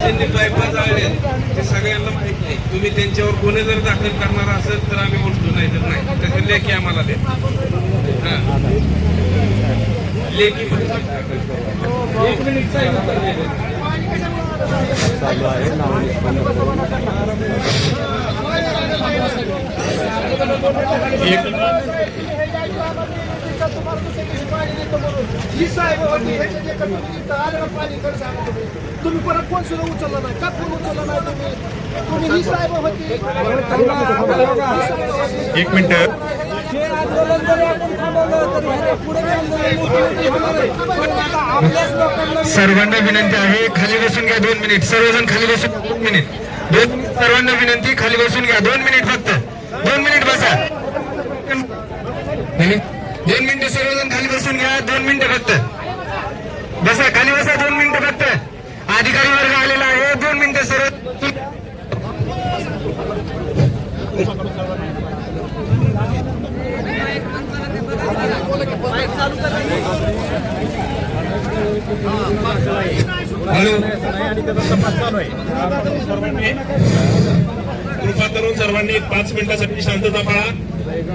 त्यांनी पाईपा जाळले ते सगळ्यांना माहीत नाही. तुम्ही त्यांच्यावर गुन्हे जर दाखल करणार असेल तर आम्ही उठतो नाही तर नाही. त्याचं लेखी आम्हाला दे लेखी एक मिनिट साहेब होती ह्याच्या जे कमी तिथं आलं ना पाणी? कर सांगा तुम्ही. तुम्ही परत फोन सुद्धा उचलला नाही. का फोन उचलला नाही तुम्ही? तुम्ही ही साहेब होती. ही. एक मिनिट. सर्वांना विनंती आहे खाली बसून घ्या दोन मिनिट. सर्वजण खाली बसून घ्या, दोन मिनिट. दोन सर्वांना विनंती खाली बसून घ्या दोन मिनिट फक्त. दोन मिनिट बसा. दोन मिनिटं सर्वजण खाली बसून घ्या. दोन मिनिटं फक्त. बसा खाली बसा दोन मिनिटं फक्त. अधिकारी वर्ग आलेला आहे. दोन मिनिटं सर्व हॅलो. करून सर्वांनी पाच मिनिटासाठी शांतता पाळा.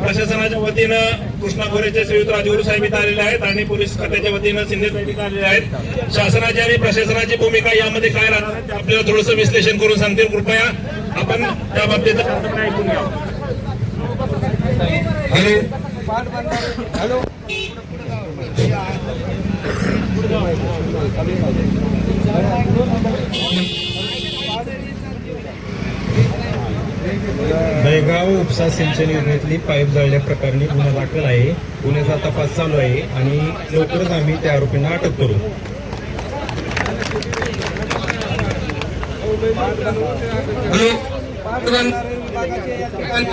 प्रशासनाच्या वतीनं कृष्णा गोरेचे श्रीयुत राजगुरू साहेब इथं आलेले आहेत आणि पोलीस खात्याच्या वतीनं सिंधे साहेब इथं आलेले आहेत. शासनाची आणि प्रशासनाची भूमिका यामध्ये काय राहणार ते आपल्याला थोडंसं विश्लेषण करून सांगतील. कृपया आपण त्या बाबतीत ऐकून घ्या. हॅलो दहेगाव उपसा सिंचन योजनेतली पाईप जळल्या प्रकरणी गुन्हा दाखल आहे. गुन्ह्याचा तपास चालू आहे आणि लवकरच आम्ही त्या आरोपींना अटक करू. हॅलो.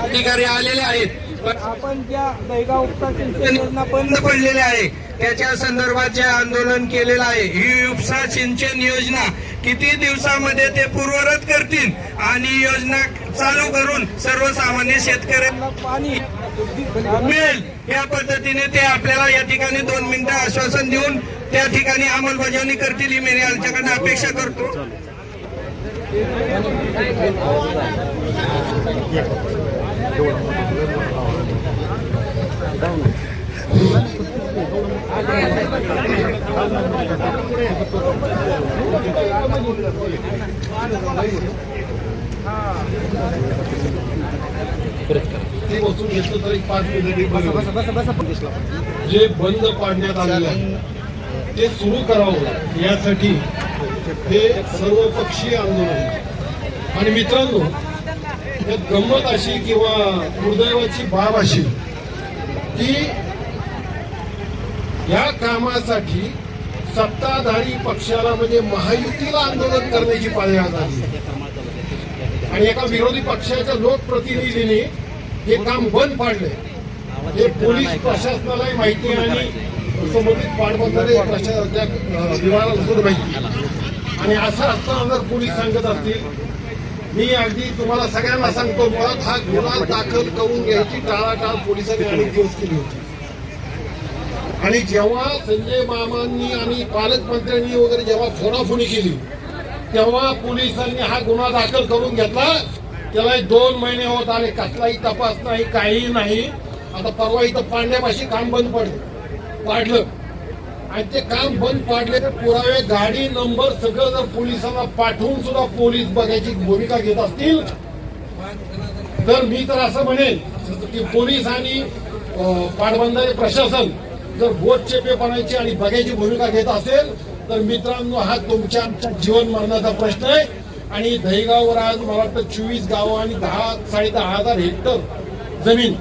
अधिकारी आलेले आहेत. पण आपण ज्या दहीगाव उपसा सिंचन योजना बंद पडलेले आहे. त्याच्या संदर्भात जे आंदोलन केलेलं आहे ही उपसा सिंचन योजना किती दिवसामध्ये ते पूर्वरत करतील? आणि योजना चालू करून सर्वसामान्य शेतकऱ्यांना पाणी मिळेल या पद्धतीने ते आपल्याला या ठिकाणी दोन मिनिटं आश्वासन देऊन त्या ठिकाणी अंमलबजावणी करतील ही मी यांच्याकडनं अपेक्षा करतो. ते वस्तू घेतलं तर एक पाच जे बंद पाडण्यात आलेलं आहे ते सुरू करावं यासाठी हे सर्वपक्षीय आंदोलन आहे. आणि मित्रांनो त्यात गंमत अशी किंवा दुर्दैवाची बाब अशी की या कामासाठी सत्ताधारी पक्षाला म्हणजे महायुतीला आंदोलन करण्याची पाळी आज आली आणि एका विरोधी पक्षाच्या लोकप्रतिनिधीने हे काम बंद पाडले. हे पोलीस प्रशासनालाही माहिती आणि संबंधित पाटबंधारे विभागाला सुद्धा माहिती आणि असं असताना जर पोलीस सांगत असतील मी अगदी तुम्हाला सगळ्यांना सांगतो मुळात हा गुन्हा दाखल करून घ्यायची टाळाटाळ पोलिसांनी अनेक दिवस केली होती. आणि जेव्हा संजय मामांनी आणि पालकमंत्र्यांनी वगैरे जेव्हा फोडाफोडी केली तेव्हा पोलिसांनी हा गुन्हा दाखल करून घेतला. त्याला एक दोन महिने होत आले. कसलाही तपास नाही काही नाही. आता परवा इथं पांड्यापाशी काम बंद पडलं. पाडलं. आणि ते काम बंद पाडले तर पुरावे गाडी नंबर सगळं जर पोलिसांना पाठवून सुद्धा पोलीस बघायची भूमिका घेत असतील तर मी तर असं म्हणेन की पोलीस आणि पाटबंधारे प्रशासन जर बोट बनायची आणि बघायची भूमिका घेत असेल तर मित्रांनो हा तुमच्या आमच्या जीवन मरणाचा प्रश्न आहे. आणि दहीगाववर आज मला वाटतं चोवीस गावं आणि दहा साडे दहा हजार हेक्टर जमीन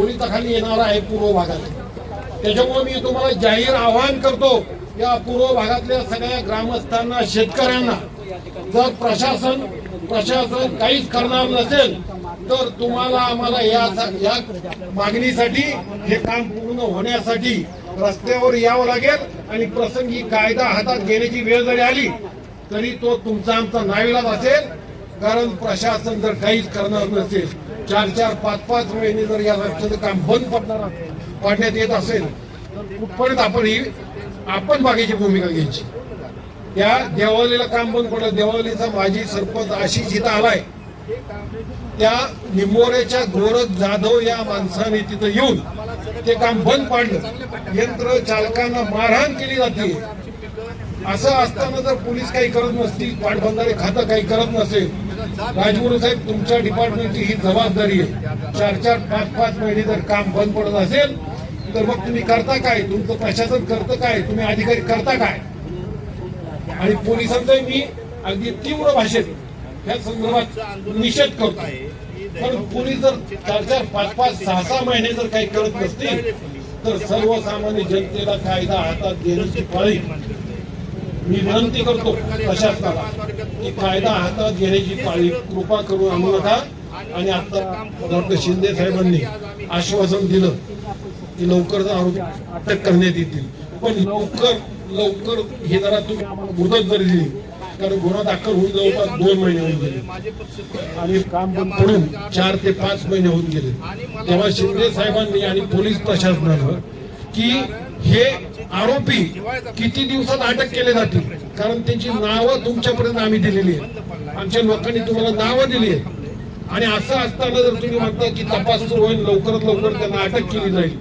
ओलिताखाली येणार आहे पूर्व भागात. त्याच्यामुळे मी तुम्हाला जाहीर आवाहन करतो या पूर्व भागातल्या सगळ्या ग्रामस्थांना शेतकऱ्यांना जर प्रशासन प्रशासन काहीच करणार नसेल तर तुम्हाला आम्हाला या या मागणीसाठी हे काम पूर्ण होण्यासाठी रस्त्यावर यावं लागेल आणि प्रसंगी कायदा हातात घेण्याची वेळ जरी आली तरी तो तुमचा आमचा नाविलाज असेल. कारण प्रशासन जर काहीच करणार नसेल चार चार पाच पाच महिने जर या रस्त्याचं काम बंद पडणार पाडण्यात येत असेल तर कुठपर्यंत आपण ही आपण बागेची भूमिका घ्यायची? त्या देवालीला काम बंद पडलं देवालीचा माजी सरपंच आशिष जिथं आलाय त्या निमोरेच्या गोरख जाधव या माणसाने तिथं येऊन ते काम बंद पाडलं. यंत्र चालकांना मारहाण केली जाते. असं असताना जर पोलीस काही करत नसतील पाटबंधारे खातं काही करत नसेल राजगुरू साहेब तुमच्या डिपार्टमेंटची ही जबाबदारी आहे. चार चार पाच पाच महिने जर काम बंद पडत असेल तर मग तुम्ही करता काय? तुमचं प्रशासन करतं काय? तुम्ही अधिकारी करता काय? आणि पोलिसांचा मी अगदी तीव्र भाषेत या संदर्भात निषेध करतो. पण पोलीस जर चार चार पाच पाच सहा सहा महिने जर काही करत नसतील तर सर्वसामान्य जनतेला कायदा हातात घेण्याची पाळी मी विनंती करतो प्रशासनाला की कायदा हातात घेण्याची पाळी कृपा करून आणू. नका आणि आता डॉक्टर शिंदे साहेबांनी आश्वासन दिलं की लवकर आरोपी अटक करण्यात येतील. पण लवकर लवकर हे जरा तुम्ही आम्हाला मुदत जरी दिली कारण गुन्हा दाखल होऊन जवळपास दोन महिने होऊन गेले. आणि काम बंद पडून चार ते पाच महिने होऊन गेले. तेव्हा शिंदे साहेबांनी आणि पोलीस प्रशासनानं की हे आरोपी किती दिवसात अटक केले जातील? कारण त्यांची नावं तुमच्यापर्यंत आम्ही दिलेली आहेत. आमच्या लोकांनी तुम्हाला नावं दिली आहेत. आणि असं असताना जर तुम्ही म्हणता की तपास सुरू होईल लवकरात लवकर त्यांना अटक केली जाईल.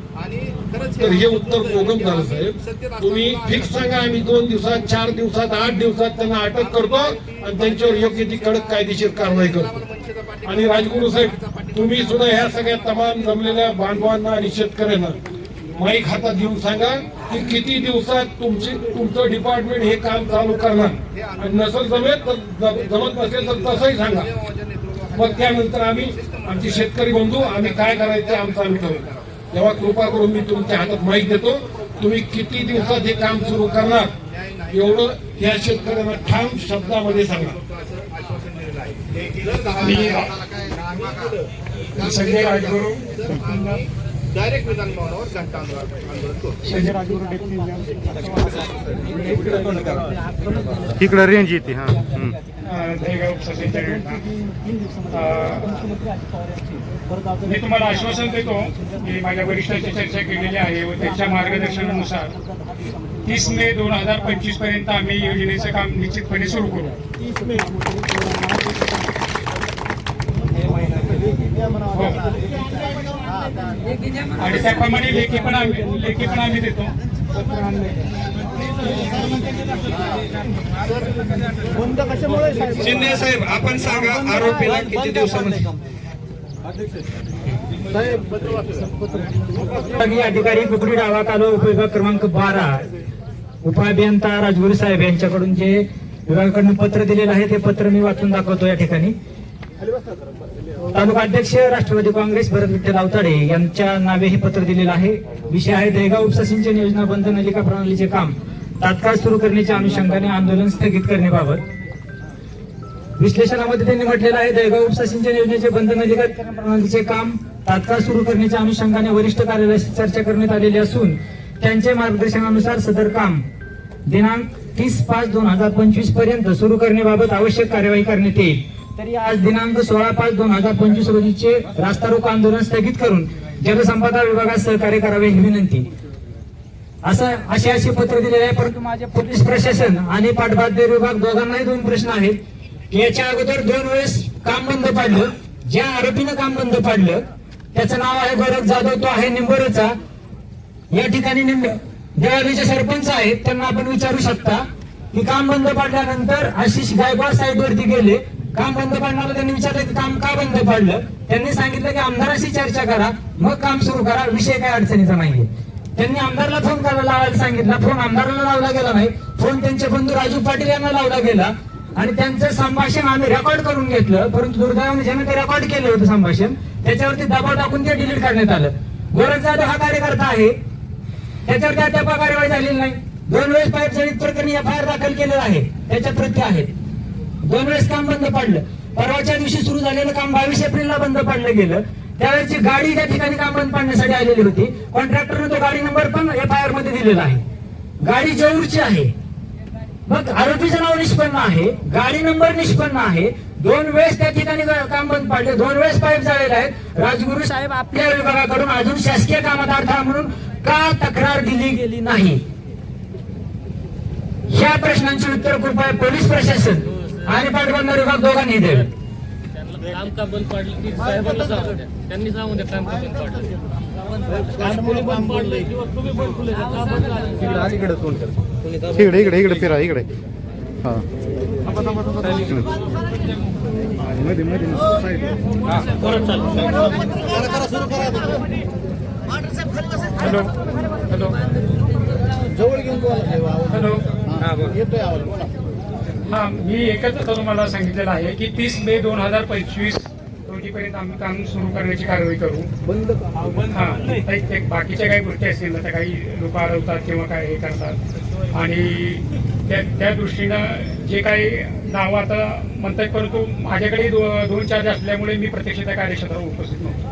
तर हे उत्तर बोगम झालं साहेब. तुम्ही फिक्स सांगा आम्ही दोन दिवसात चार दिवसात आठ दिवसात त्यांना अटक करतो आणि त्यांच्यावर योग्य ती कडक कायदेशीर कारवाई करतो. आणि राजगुरू साहेब तुम्ही सुद्धा ह्या सगळ्या तमाम जमलेल्या बांधवांना आणि शेतकऱ्यांना माईक हातात घेऊन सांगा की किती दिवसात तुमची तुमचं डिपार्टमेंट हे काम चालू करणार. आणि नसल जमेल तर जमत नसेल तर तसंही सांगा. मग त्यानंतर आम्ही आमचे शेतकरी बंधू आम्ही काय करायचं आमचं आम्ही करू तेव्हा कृपा करून मी तुमच्या हातात माहीत देतो. तुम्ही किती दिवसात हे काम सुरू करणार? एवढं या शेतकऱ्यांना ठाम शब्दामध्ये सांगा. मी संजय राजगुरू डायरेक्ट विधान भवनावर घंटा आंदोलन करू. तिकडं रेंज येते हा. मी तुम्हाला आश्वासन देतो की माझ्या वरिष्ठांची चर्चा केलेली आहे व त्यांच्या मार्गदर्शनानुसार तीस मे दोन हजार पंचवीसपर्यंत आम्ही योजनेचं काम निश्चितपणे सुरू करू. हो. आणि त्याप्रमाणे लेखी पण आम्ही लेखी पण आम्ही देतो. बंद कशामुळे साहेब शिंदे साहेब आपण सांगा आरोपीला किती दिवसामध्ये अधिकारी कुकडी डावा कालो उपविभाग क्रमांक बारा. उपअभियंता राजगुरू साहेब यांच्याकडून जे विभागाकडून पत्र दिलेलं आहे ते पत्र मी वाचून दाखवतो या ठिकाणी. तालुका अध्यक्ष राष्ट्रवादी काँग्रेस भरत विठ्ठल अवताडे यांच्या नावे हे पत्र दिलेलं आहे. विषय आहे दहेगाव उपसा सिंचन योजना बंद नलिका प्रणालीचे काम. तात्काळ सुरू करण्याच्या अनुषंगाने आंदोलन स्थगित करण्याबाबत. विश्लेषणामध्ये त्यांनी म्हटलेलं आहे दहेगाव उपसा सिंचन योजनेचे बंद नलिका प्रणालीचे काम तात्काळ सुरू करण्याच्या अनुषंगाने वरिष्ठ कार्यालयाशी चर्चा करण्यात आलेली असून त्यांचे मार्गदर्शनानुसार सदर काम दिनांक तीस पाच दोन हजार पंचवीसपर्यंत सुरू करण्याबाबत आवश्यक कार्यवाही करण्यात येईल. तरी आज दिनांक सोळा पाच दोन हजार पंचवीस रोजीचे रास्ता रोको आंदोलन स्थगित करून जलसंपदा विभागात सहकार्य करावे ही विनंती. असं असे असे पत्र दिलेले आहे परंतु माझे पोलीस प्रशासन आणि पाठबाध्य विभाग दोघांनाही दोन प्रश्न आहेत. याच्या अगोदर दोन वेळेस काम बंद पाडलं. ज्या आरोपीनं काम बंद पाडलं त्याचं नाव आहे गोरख जाधव तो आहे निंबोरेचा. या ठिकाणी निंब देवालीचे सरपंच आहेत त्यांना आपण विचारू शकता. की काम बंद पाडल्यानंतर आशिष गायकवाड साईड वरती गेले. काम बंद पडणार त्यांनी विचारलं की काम का बंद पाडलं? त्यांनी सांगितलं की आमदाराशी चर्चा करा मग काम सुरू करा विषय काय अडचणीचा नाहीये. त्यांनी आमदारला फोन करायला लावायला सांगितला फोन आमदाराला लावला गेला नाही फोन त्यांचे बंधू राजू पाटील यांना लावला गेला. आणि त्यांचं संभाषण आम्ही रेकॉर्ड करून घेतलं परंतु दुर्दैवाने ज्यानं ते रेकॉर्ड केलं होतं संभाषण त्याच्यावरती दबाव टाकून ते डिलीट करण्यात आलं. गोरख जाधव हा कार्यकर्ता आहे. त्याच्यावरती अद्याप कार्यवाही झालेली नाही. दोन वेळेस पाईप जळीत प्रकरणी एफ आय आर दाखल केलेला आहे. त्याच्या प्रति आहेत. दोन वेळेस काम बंद पडलं. परवाच्या दिवशी सुरू झालेलं काम बावीस एप्रिलला बंद पाडलं गेलं. त्यावेळेची गाडी त्या ठिकाणी काम बंद पाडण्यासाठी आलेली होती. कॉन्ट्रॅक्टरने तो गाडी नंबर पण एफ आय आरमध्ये दिलेला आहे. गाडी जवळची आहे. मग आरोपीचं नाव निष्पन्न आहे. गाडी नंबर निष्पन्न आहे. दोन वेळेस त्या ठिकाणी काम बंद पाडले. दोन वेळेस पाईप झालेले आहेत. राजगुरू साहेब आपल्या विभागाकडून अजून शासकीय कामात अडथळा म्हणून का तक्रार दिली गेली नाही? ह्या प्रश्नांची उत्तर कृपया पोलीस प्रशासन आणि पाटबंधारे विभाग दोघांनी द्यावे काम का बंद पाडलं ती साहेबांना सांगू द्या. त्यांनी सांगू द्या काम का बंद पाडलं. काम कोणी बंद पाडलंय किंवा तुम्ही बंद केलंय का बंद झालं? इकडे इकडे इकडे फिरा इकडे. हा. हॅलो. हॅलो. हॅलो. हा मी एकच आता तुम्हाला सांगितलेलं आहे की तीस मे दोन हजार पंचवीस रोजीपर्यंत आम्ही काम सुरू करण्याची कारवाई करू. हा एक- एक बाकीच्या काही गोष्टी असतील ना त्या काही लोक अडवतात किंवा काय हे करतात. आणि त्या त्या दृष्टीनं जे काही नावं आता म्हणतात परंतु माझ्याकडे दो, दोन चार्ज असल्यामुळे मी प्रत्यक्ष त्या कार्यक्षेत्रावर उपस्थित नव्हतो.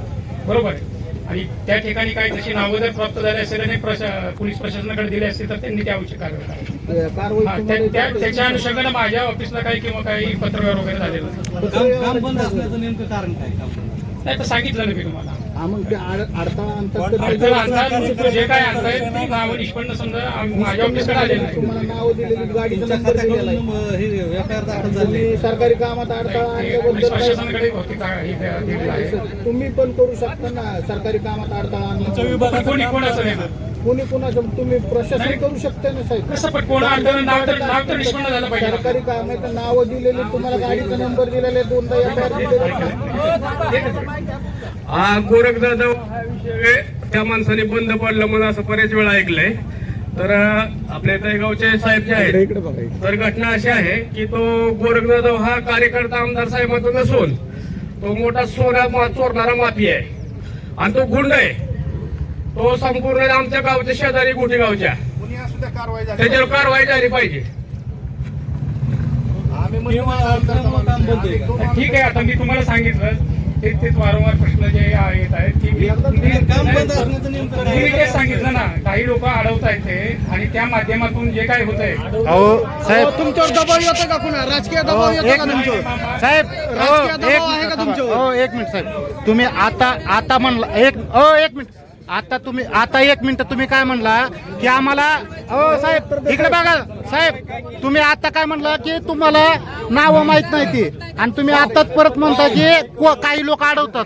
बरोबर? आहे आणि त्या ठिकाणी काही तशी नावं जर प्राप्त झाली असेल आणि पोलीस प्रशासनाकडे दिली असतील तर त्यांनी त्या आवश्यक कारवाई करावी. त्या- त्या- त्याच्या अनुषंगाने माझ्या ऑफिसला काही किंवा काही पत्रव्यवहार वगैरे झालेला नाही. काम बंद असण्याचं नेमकं कारण काय नाही तर सांगितलं ना मी तुम्हाला मग ते अडथळा आणतात अडथळा आणता जे काय आणताय ती नावं निष्पन्न समजा आम- माझ्या ऑफिसकडे आलेलं नाही नाव दिलेली गाडीचा नंबर दिलेला आहे. तुम्ही सरकारी कामात अडथळा पोलीस आणल्याबद्दल प्रशासनाकडे हे दिलेलं आहे. तुम्ही पण करू शकता ना सरकारी कामात अडथळा आणला पण कोणी कोणाचं नाही ना. कोणी कोणाचं तुम्ही प्रशासन. करू शकता ना साहेब. कसं पण कोण आणतं नाव तर नाव तर निष्पन्न झालं पाहिजे. ना. सरकारी काम आहे तर नावं दिलेली तुम्हाला गाडीचा नंबर दिलेला दोनदा एफ दिलेला हा गोरख जाधव हा विषय त्या माणसाने बंद पडलं म्हणून असं बरेच वेळा ऐकलंय. तर आपल्या दहेगावचे साहेब जे आहेत तर घटना अशी आहे की तो गोरख जाधव हा कार्यकर्ता आमदार साहेबांचा नसून तो मोठा सोना मा- चोरणारा माफी आहे. आणि तो गुंड आहे. तो संपूर्ण आमच्या गावच्या शेजारी गुटी गावच्या. त्याच्यावर कारवाई झाली पाहिजे. आम्ही म्हणतो ठीक आहे आता मी तुम्हाला सांगितलं ते तेच वारंवार प्रश्न जे येत आहेत की मी- तेच सांगितलं ना काही लोक अडवत आहेत ते आणि त्या माध्यमातून जे काय होत आहे अहो साहेब तुमच्यावर दबाव येतो का कुणा? राजकीय दबाव येतो एक का मिनिट. तुमच्यावर? साहेब राजकीय हो, दबाव एक आहे का तुमच्यावर? हो एक मिनिट साहेब. तुम्ही आता आता म्हणला एक एक मिनिट. आता तुम्ही आता एक मिनिट तुम्ही काय म्हणला की आम्हाला हो साहेब इकडे बघा साहेब तुम्ही आता काय म्हणला की तुम्हाला नावं माहीत नाही ती. आणि तुम्ही आताच परत म्हणता की काही लोक अडवतात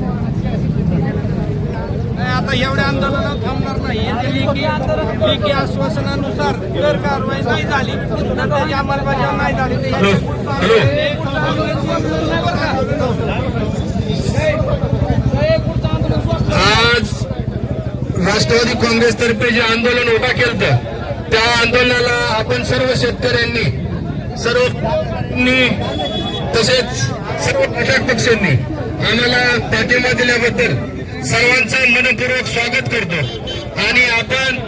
आता एवढ्या आंदोलनात थांबणार नाही. लेखी लेखी आश्वासनानुसार जर कारवाई नाही झाली तर त्याची अंमलबजावणी नाही झाली तर आज राष्ट्रवादी काँग्रेसतर्फे जे आंदोलन उभा केलं त्या आंदोलनाला आपण सर्व शेतकऱ्यांनी सर्व तसेच सर्व घटक पक्षांनी आम्हाला पाठिंबा दिल्याबद्दल सर्वांचं मनपूर्वक स्वागत करतो. आणि आपण